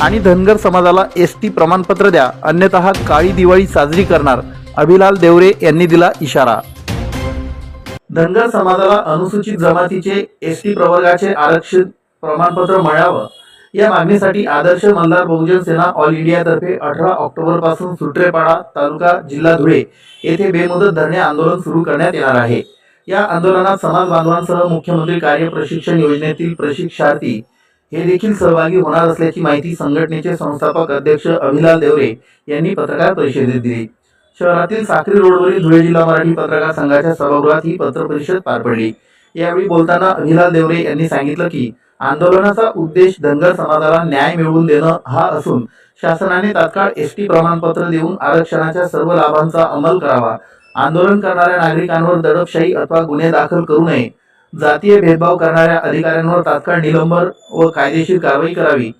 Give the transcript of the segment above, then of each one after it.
आणि धनगर समाजाला S T प्रमाणपत्र द्या. अन्यथा काळी दिवाळी साजरी करणार. अभिलाल देवरे यांनी दिला इशारा. धनगर समाजाला अनुसूचित जमातीचे एस टी प्रवर्गाचे आरक्षित प्रमाणपत्र मिळावं. या मागणीसाठी आदर्श मल्हार बहुजन सेना ऑल इंडियातर्फे अठरा ऑक्टोबरपासून सुट्रेपाडा तालुका जिल्हा धुळे येथे बेमुदत धरणे आंदोलन सुरू करण्यात येणार आहे. या आंदोलनात समाज बांधवांसह मुख्यमंत्री कार्य प्रशिक्षण योजनेतील प्रशिक्षार्थी हे देखील सहभागी होणार असल्याची माहिती संघटनेचे संस्थापक अध्यक्ष अभिलाल देवरे यांनी पत्रकार परिषदेत दिली. शहरातील साक्री रोडवरील धुळे जिल्हा मराठी पत्रकार संघाच्या सभागृहात ही पत्रपरिषद पार पडली. यावेळी बोलताना अभिलाल देवरे यांनी सांगितलं की आंदोलनाचा उद्देश धनगर समाजाला न्याय मिळवून देणं हा असून शासनाने तात्काळ एस टी प्रमाणपत्र देऊन आरक्षणाच्या सर्व लाभांचा अंमल करावा. आंदोलन करणाऱ्या नागरिकांवर दडपशाही अथवा गुन्हे दाखल करू नये. जातीय भेदभाव करणाऱ्या अधिकाऱ्यांवर तात्काळ निलंबन व कायदेशीर कारवाई करावी.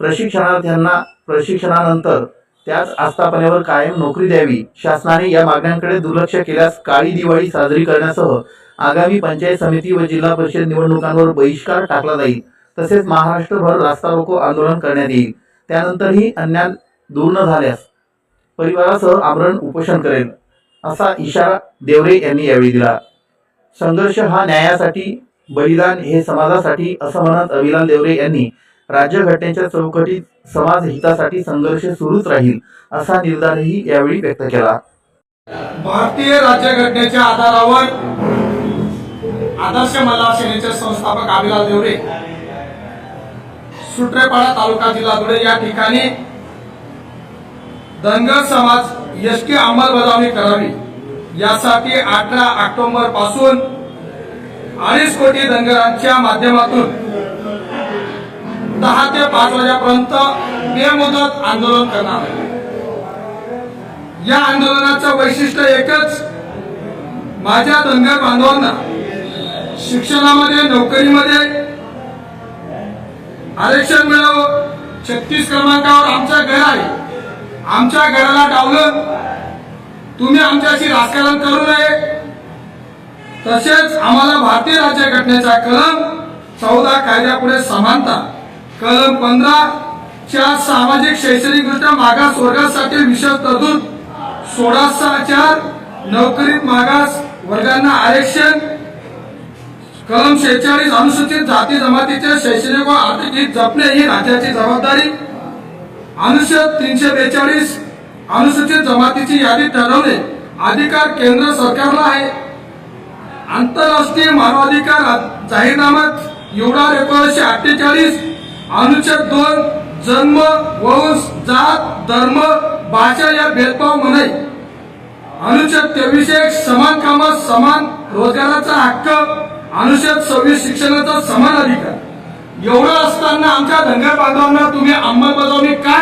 प्रशिक्षणार्थ्यांना प्रशिक्षणानंतर त्याच आस्थापनेवर कायम नोकरी द्यावी. शासनाने या मागण्यांकडे दुर्लक्ष केल्यास काळी दिवाळी साजरी करण्यासह आगामी पंचायत समिती व जिल्हा परिषद निवडणुकांवर बहिष्कार टाकला जाईल. तसेच महाराष्ट्रभर रास्ता रोको आंदोलन करण्यात येईल. त्यानंतरही अन्याय दूर न झाल्यास परिवारासह आमरण उपोषण करेल असा इशारा देवरे यांनी यावेळी दिला. संघर्ष हा न्यायासाठी बलिदान हे समाजासाठी असं म्हणत अविलाल देवरे यांनी राज्यघटनेच्या चौकटीत समाज हितासाठी संघर्ष सुरूच राहील असा निर्धारही यावेळी व्यक्त केला. भारतीय राज्यघटनेच्या आधारावर आदर्श मल्हार सेनेचे संस्थापक अभिलाल देवरे सुट्रेपाडा तालुका जिल्हा धुळे या ठिकाणी धनगर समाज यशकी अंमलबजावणी करावी. यासाठी अठरा ऑक्टोबरपासून अडीच कोटी धनगरांच्या माध्यमातून दहा ते पाच वाजेपर्यंत बेमुदत आंदोलन करणार या आंदोलनाचं वैशिष्ट्य एकच माझ्या धनगर बांधवांना शिक्षणामध्ये नोकरीमध्ये आरक्षण मिळावं. छत्तीस क्रमांकावर आमचं घर आहे. आमच्या घराला डावलं. तुम्ही आमच्याशी राजकारण करू नये. तसेच आम्हाला भारतीय राज्यघटनेचा कलम चौदा कायद्यापुढे समानता कलम पंधरा च्या सामाजिक शैक्षणिक दृष्ट्या मागास वर्गासाठी विशेष तरतूद सोळा सहा चार नोकरीत मागास वर्गांना आरक्षण कलम शेहेचाळीस अनुसूचित जाती जमातीचे शैक्षणिक व आर्थिक हित जपणे ही राज्याची जबाबदारी अनुच्छेद तीनशे बेचाळीस अनुसूचित जमातीची यादी ठरवणे अधिकार केंद्र सरकारला आहे. आंतरराष्ट्रीय मानवाधिकार जाहीरनाम्यात एवढा एकोणीसशे अठ्ठेचाळीस अनुच्छेद दोन जन्म वंश जात धर्म भाषा या भेदभाव म्हणे अनुच्छेद तेवीस एक समान कामात समान रोजगाराचा हक्क अनुच्छेद सव्वीस शिक्षणाचा समान अधिकार. एवढं असताना आमच्या धनगर बांधवांना तुम्ही अंमलबजावणी का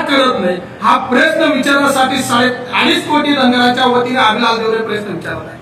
आहे. हा प्रश्न विचारण्यासाठी साडे अडीच कोटी धनगराच्या वतीने अभिलाल देवरे प्रश्न विचारत आहे.